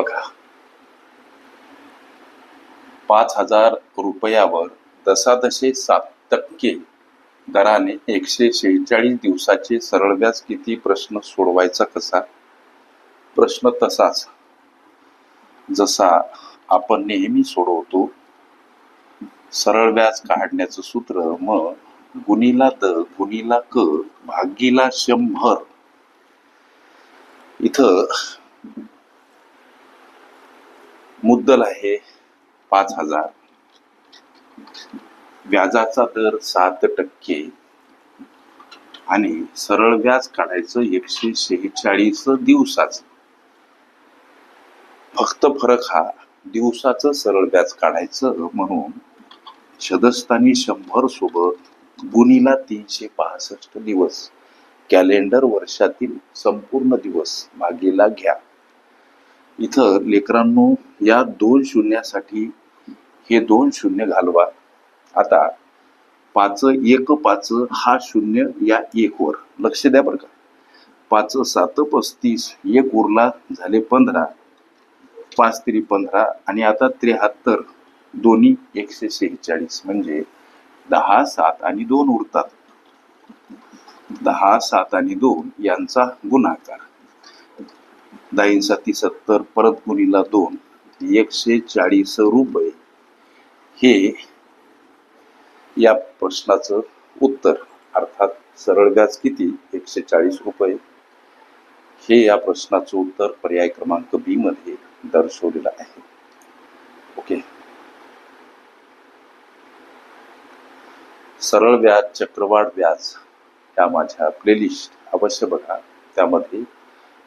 बघा. पाच हजार रुपयावर दशादशे सात टक्के दराने एकशे शेहेचाळीस दिवसाचे सरळ व्याज किती प्रश्न सोडवायचा कसा? प्रश्न तसाच. जसा आपण नेहमी सोडवतो सरळ व्याज काढण्याचं सूत्र म गुणीला द गुणीला क भागीला शंभर. इथं मुद्दल आहे पाच हजार. व्याजाचा दर सात टक्के आणि सरळ व्याज काढायचं एकशे शेहेचाळीस दिवसाच. फक्त फरक हा दिवसाचं सरळ व्याज काढायचं म्हणून शदस्थानी शंभर सोबत गुणीला तीनशे पासष्ट दिवस. कॅलेंडर वर्षातील संपूर्ण दिवस मागेला घ्या. इथं लेकरांनो या दोन शून्यासाठी हे दोन शून्य घालवा. आता पाच एक पाच हा शून्य या एक वर. लक्ष द्या बरं का. पाच सात पस्तीस एक उरला झाले पंधरा. पाच तरी पंधरा आणि आता त्र्याहत्तर. दोन्ही एकशे शेहेचाळीस म्हणजे दहा सात आणि दोन उरतात. दहा सात आणि दोन यांचा गुणाकार. दाईन साती सत्तर परत गुणीला दोन एकशे चाळीस रुपये. हे या प्रश्नाचं उत्तर. अर्थात सरळ व्याज किती? एकशे चाळीस रुपये. हे या प्रश्नाचं उत्तर पर्याय क्रमांक बी मध्ये दर्शवलेलं आहे. ओके. सरळ व्याज चक्रवाढ व्याज या माझ्या प्लेलिस्ट अवश्य बघा. त्यामध्ये